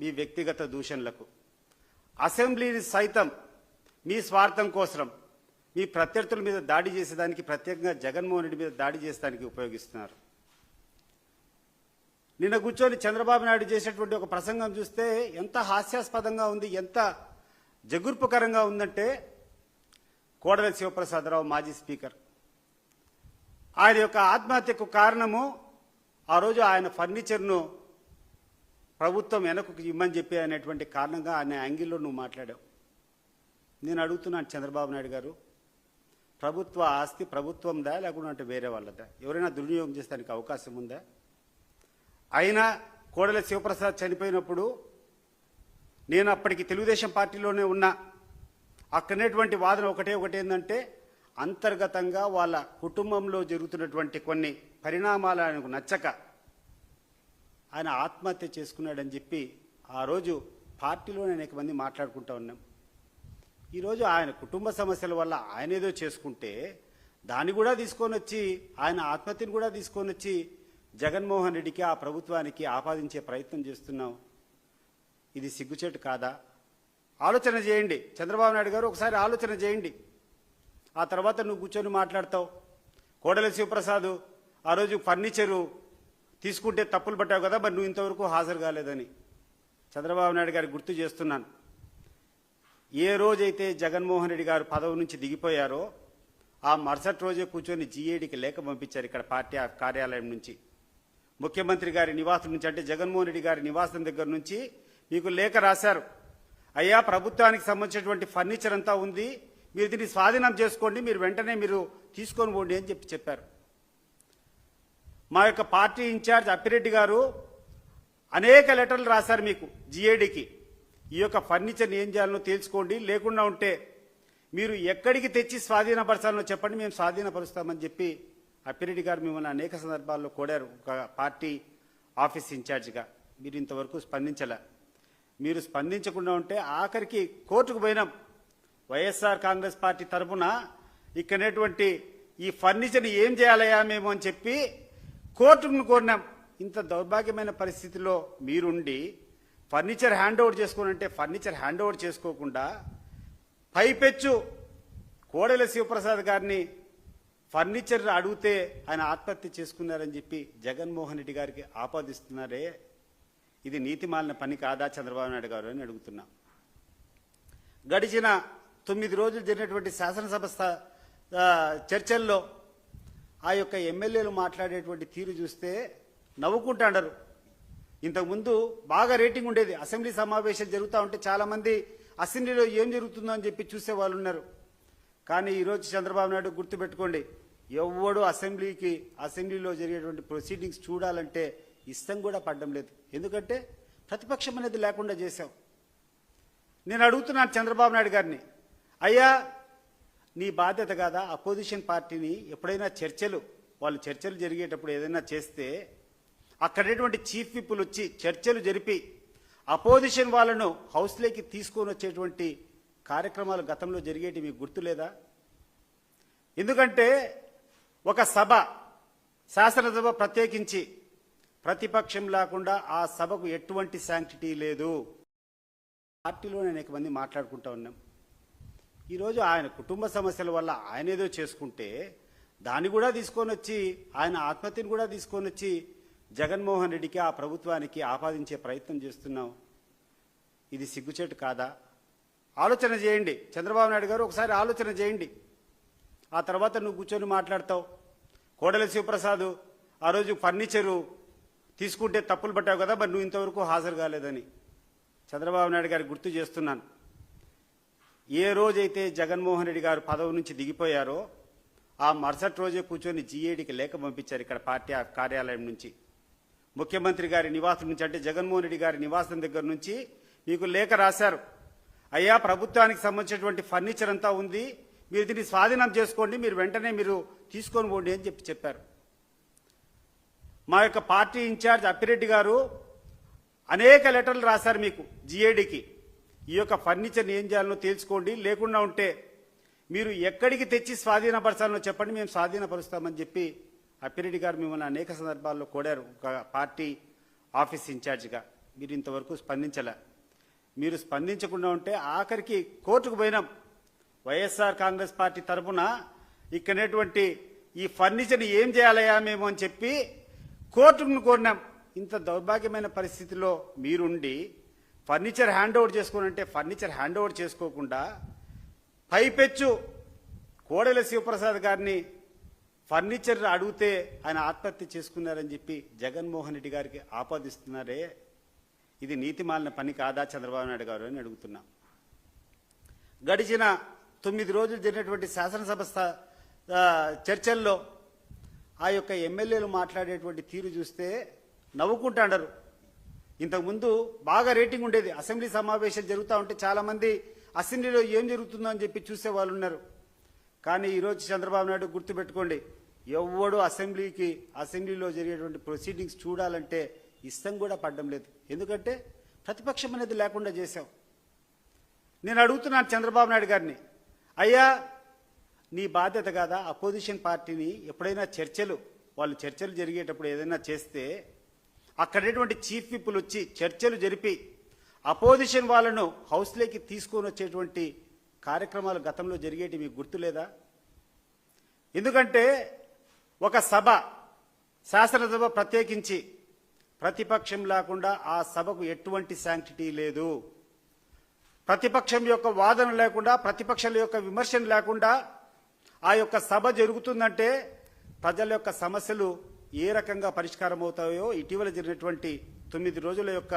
మీ వ్యక్తిగత దూషణలకు. అసెంబ్లీని సైతం మీ స్వార్థం కోసం మీ ప్రత్యర్థుల మీద దాడి చేసేదానికి ప్రత్యేకంగా జగన్మోహన్ రెడ్డి మీద దాడి చేసేదానికి ఉపయోగిస్తున్నారు. నిన్న కూర్చొని చంద్రబాబు నాయుడు చేసేటువంటి ఒక ప్రసంగం చూస్తే ఎంత హాస్యాస్పదంగా ఉంది ఎంత జగుర్పుకరంగా ఉందంటే కోడల శివప్రసాదరావు మాజీ స్పీకర్. ఆయన యొక్క ఆత్మహత్యకు కారణము ఆ రోజు ఆయన ఫర్నిచర్ను ప్రభుత్వం వెనక్కు ఇమ్మని చెప్పి అనేటువంటి కారణంగా ఆయన యాంగిల్లో నువ్వు మాట్లాడావు. నేను అడుగుతున్నాను చంద్రబాబు నాయుడు గారు ప్రభుత్వ ఆస్తి ప్రభుత్వందా లేకుంటే వేరే వాళ్ళదా? ఎవరైనా దుర్వినియోగం చేసేదానికి అవకాశం ఉందా? అయినా కోడల శివప్రసాద్ చనిపోయినప్పుడు నేను అప్పటికి తెలుగుదేశం పార్టీలోనే ఉన్నా. అక్కడనేటువంటి వాదన ఒకటే ఒకటి ఏంటంటే అంతర్గతంగా వాళ్ళ కుటుంబంలో జరుగుతున్నటువంటి కొన్ని పరిణామాలకు నచ్చక ఆయన ఆత్మహత్య చేసుకున్నాడని చెప్పి ఆ రోజు పార్టీలోనే అనేక మంది మాట్లాడుకుంటా ఉన్నాం. ఈరోజు ఆయన కుటుంబ సమస్యల వల్ల ఆయన ఏదో చేసుకుంటే దాన్ని కూడా తీసుకొని వచ్చి ఆయన ఆత్మహత్యను కూడా తీసుకొని వచ్చి జగన్మోహన్ రెడ్డికి ఆ ప్రభుత్వానికి ఆపాదించే ప్రయత్నం చేస్తున్నాం. ఇది సిగ్గుచేటు కాదా? ఆలోచన చేయండి. చంద్రబాబు నాయుడు గారు ఒకసారి ఆలోచన చేయండి. ఆ తర్వాత నువ్వు కూర్చొని మాట్లాడతావు. కోడల శివప్రసాద్ ఆ రోజు ఫర్నిచరు తీసుకుంటే తప్పులు పట్టావు కదా మరి నువ్వు ఇంతవరకు హాజరు కాలేదని. చంద్రబాబు నాయుడు గారికి గుర్తు చేస్తున్నాను. ఏ రోజైతే జగన్మోహన్ రెడ్డి గారు పదవి నుంచి దిగిపోయారో ఆ మరుసటి రోజే కూర్చొని జీఏడికి లేఖ పంపించారు ఇక్కడ పార్టీ ఆ కార్యాలయం నుంచి. ముఖ్యమంత్రి గారి నివాసం నుంచి అంటే జగన్మోహన్ రెడ్డి గారి నివాసం దగ్గర నుంచి మీకు లేఖ రాశారు. అయ్యా ప్రభుత్వానికి సంబంధించినటువంటి ఫర్నిచర్ అంతా ఉంది. మీరు దీన్ని స్వాధీనం చేసుకోండి మీరు వెంటనే మీరు తీసుకొని పోండి అని చెప్పి చెప్పారు. మా యొక్క పార్టీ ఇన్ఛార్జ్ అప్పిరెడ్డి గారు అనేక లెటర్లు రాశారు మీకు జిఏడికి ఈ యొక్క ఫర్నిచర్ని ఏం చేయాలనో తెలుసుకోండి. లేకుండా ఉంటే మీరు ఎక్కడికి తెచ్చి స్వాధీనపరచాలనో చెప్పండి. మేము స్వాధీనపరుస్తామని చెప్పి అప్పిరెడ్డి గారు మిమ్మల్ని అనేక సందర్భాల్లో కోడారు ఒక పార్టీ ఆఫీస్ ఇన్ఛార్జిగా. మీరు ఇంతవరకు స్పందించలే. మీరు స్పందించకుండా ఉంటే ఆఖరికి కోర్టుకు పోయినాం. వైఎస్ఆర్ కాంగ్రెస్ పార్టీ తరఫున ఇక్కడనేటువంటి ఈ ఫర్నిచర్ని ఏం చేయాలయా మేము అని చెప్పి కోర్టును కోరినాం. ఇంత దౌర్భాగ్యమైన పరిస్థితిలో మీరుండి ఫర్నిచర్ హ్యాండ్ ఓవర్ చేసుకోనంటే ఫర్నిచర్ హ్యాండ్ ఓవర్ చేసుకోకుండా పైపెచ్చు కోడెల శివప్రసాద్ గారిని ఫర్నిచర్ అడిగితే ఆయన ఆత్మహత్య చేసుకున్నారని చెప్పి జగన్మోహన్ రెడ్డి గారికి ఆపాదిస్తున్నారే. ఇది నీతిమాలిన పని కాదా చంద్రబాబు నాయుడు గారు అని అడుగుతున్నా. గడిచిన తొమ్మిది రోజులు జరిగినటువంటి శాసనసభ చర్చల్లో ఆ యొక్క ఎమ్మెల్యేలు మాట్లాడేటువంటి తీరు చూస్తే నవ్వుకుంటాండరు ఇంతకుముందు బాగా రేటింగ్ ఉండేది. అసెంబ్లీ సమావేశాలు జరుగుతూ ఉంటే చాలామంది అసెంబ్లీలో ఏం జరుగుతుందో అని చెప్పి చూసే వాళ్ళు ఉన్నారు. కానీ ఈరోజు చంద్రబాబు నాయుడు గుర్తుపెట్టుకోండి ఎవ్వడు అసెంబ్లీకి అసెంబ్లీలో జరిగేటువంటి ప్రొసీడింగ్స్ చూడాలంటే ఇష్టం కూడా పడడం లేదు. ఎందుకంటే ప్రతిపక్షం అనేది లేకుండా చేశాం నేను అడుగుతున్నాను చంద్రబాబు నాయుడు గారిని అయ్యా నీ బాధ్యత కాదా? అపోజిషన్ పార్టీని ఎప్పుడైనా చర్చలు వాళ్ళు చర్చలు జరిగేటప్పుడు ఏదైనా చేస్తే అక్కడేటువంటి చీఫ్ విప్పులు వచ్చి చర్చలు జరిపి అపోజిషన్ వాళ్ళను హౌస్లోకి తీసుకొని వచ్చేటువంటి కార్యక్రమాలు గతంలో జరిగేటి మీకు గుర్తులేదా? ఎందుకంటే ఒక సభ శాసనసభ ప్రత్యేకించి ప్రతిపక్షం లేకుండా ఆ సభకు ఎటువంటి శాంక్టిటీ లేదు. పార్టీలో అనేక మంది మాట్లాడుకుంటా ఉన్నాం. ఈరోజు ఆయన కుటుంబ సమస్యల వల్ల ఆయన ఏదో చేసుకుంటే దాన్ని కూడా తీసుకొని వచ్చి ఆయన ఆత్మహత్యను కూడా తీసుకొని వచ్చి జగన్మోహన్ రెడ్డికి ఆ ప్రభుత్వానికి ఆపాదించే ప్రయత్నం చేస్తున్నాం ఇది సిగ్గుచేటు కాదా? ఆలోచన చేయండి. చంద్రబాబు నాయుడు గారు ఒకసారి ఆలోచన చేయండి. ఆ తర్వాత నువ్వు కూర్చొని మాట్లాడతావు. కోడల శివప్రసాద్ ఆ రోజు ఫర్నిచరు తీసుకుంటే తప్పులు పట్టావు కదా మరి నువ్వు ఇంతవరకు హాజరు కాలేదని. చంద్రబాబు నాయుడు గారికి గుర్తు చేస్తున్నాను. ఏ రోజైతే జగన్మోహన్ రెడ్డి గారు పదవి నుంచి దిగిపోయారో ఆ మరుసటి రోజే కూర్చొని జీఏడికి లేఖ పంపించారు ఇక్కడ పార్టీ కార్యాలయం నుంచి. ముఖ్యమంత్రి గారి నివాసం నుంచి అంటే జగన్మోహన్ రెడ్డి గారి నివాసం దగ్గర నుంచి మీకు లేఖ రాశారు. అయ్యా ప్రభుత్వానికి సంబంధించినటువంటి ఫర్నిచర్ అంతా ఉంది. మీరు దీన్ని స్వాధీనం చేసుకోండి. మీరు వెంటనే మీరు తీసుకొని పోండి అని చెప్పి చెప్పారు. మా యొక్క పార్టీ ఇన్ఛార్జ్ అప్పిరెడ్డి గారు అనేక లెటర్లు రాశారు మీకు జీఏడికి ఈ యొక్క ఫర్నిచర్ని ఏం చేయాలనో తెలుసుకోండి లేకుండా ఉంటే మీరు ఎక్కడికి తెచ్చి స్వాధీనపరచాలనో చెప్పండి. మేము స్వాధీనపరుస్తామని చెప్పి అప్పిరెడ్డి గారు మిమ్మల్ని అనేక సందర్భాల్లో కోడారు ఒక పార్టీ ఆఫీస్ ఇన్ఛార్జిగా. మీరు ఇంతవరకు స్పందించలే. మీరు స్పందించకుండా ఉంటే ఆఖరికి కోర్టుకు పోయినాం. వైఎస్ఆర్ కాంగ్రెస్ పార్టీ తరఫున ఇక్కడనేటువంటి ఈ ఫర్నిచర్ని ఏం చేయాలయా మేము అని చెప్పి కోర్టును కోరినాం. ఇంత దౌర్భాగ్యమైన పరిస్థితిలో మీరుండి ఫర్నిచర్ హ్యాండ్ ఓవర్ చేసుకోనంటే ఫర్నిచర్ హ్యాండ్ ఓవర్ చేసుకోకుండా పైపెచ్చు కోడెల శివప్రసాద్ గారిని ఫర్నిచర్ అడిగితే ఆయన ఆత్మహత్య చేసుకున్నారని చెప్పి జగన్మోహన్ రెడ్డి గారికి ఆపాదిస్తున్నారే. ఇది నీతిమాలిన పని కాదా చంద్రబాబు నాయుడు గారు అని అడుగుతున్నా. గడిచిన తొమ్మిది రోజులు జరిగినటువంటి శాసనసభ చర్చల్లో ఆ యొక్క ఎమ్మెల్యేలు మాట్లాడేటువంటి తీరు చూస్తే నవ్వుకుంటాండరు ఇంతకుముందు బాగా రేటింగ్ ఉండేది. అసెంబ్లీ సమావేశాలు జరుగుతూ ఉంటే చాలామంది అసెంబ్లీలో ఏం జరుగుతుందో అని చెప్పి చూసే వాళ్ళు ఉన్నారు. కానీ ఈరోజు చంద్రబాబు నాయుడు గుర్తుపెట్టుకోండి ఎవ్వడు అసెంబ్లీకి అసెంబ్లీలో జరిగేటువంటి ప్రొసీడింగ్స్ చూడాలంటే ఇష్టం కూడా పడడం లేదు. ఎందుకంటే ప్రతిపక్షం అనేది లేకుండా చేశాం నేను అడుగుతున్నాను చంద్రబాబు నాయుడు గారిని అయ్యా నీ బాధ్యత కాదా? అపోజిషన్ పార్టీని ఎప్పుడైనా చర్చలు వాళ్ళు చర్చలు జరిగేటప్పుడు ఏదైనా చేస్తే అక్కడటువంటి చీఫ్ విప్పులు వచ్చి చర్చలు జరిపి అపోజిషన్ వాళ్ళను హౌస్లోకి తీసుకొని వచ్చేటువంటి కార్యక్రమాలు గతంలో జరిగేటి మీకు గుర్తులేదా? ఎందుకంటే ఒక సభ శాసనసభ ప్రత్యేకించి ప్రతిపక్షం లేకుండా ఆ సభకు ఎటువంటి శాంక్టిటీ లేదు. ప్రతిపక్షం యొక్క వాదన లేకుండా ప్రతిపక్షాల యొక్క విమర్శన లేకుండా ఆ యొక్క సభ జరుగుతుందంటే ప్రజల యొక్క సమస్యలు ఏ రకంగా పరిష్కారం అవుతాయో ఇటీవల జరిగినటువంటి తొమ్మిది రోజుల యొక్క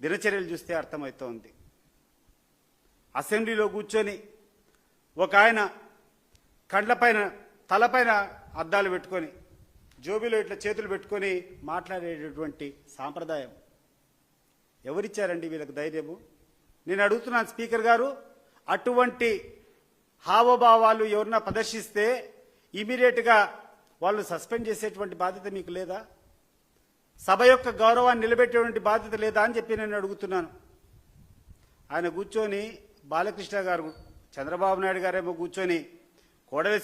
దినచర్యలు చూస్తే అర్థమవుతోంది. అసెంబ్లీలో కూర్చొని ఒక ఆయన కండ్లపైన తలపైన అద్దాలు పెట్టుకొని జోబీలో ఇట్లా చేతులు పెట్టుకొని మాట్లాడేటటువంటి సాంప్రదాయం. ఎవరిచ్చారండి వీళ్ళకి ధైర్యము? నేను అడుగుతున్నాను స్పీకర్ గారు అటువంటి హావభావాలు ఎవరన్నా ప్రదర్శిస్తే ఇమీడియట్గా వాళ్ళు సస్పెండ్ చేసేటువంటి బాధ్యత మీకు లేదా? సభ యొక్క గౌరవాన్ని నిలబెట్టేటువంటి బాధ్యత లేదా అని చెప్పి నేను అడుగుతున్నాను. ఆయన కూర్చొని బాలకృష్ణ గారు చంద్రబాబు నాయుడు గారేమో కూర్చొని కోడలి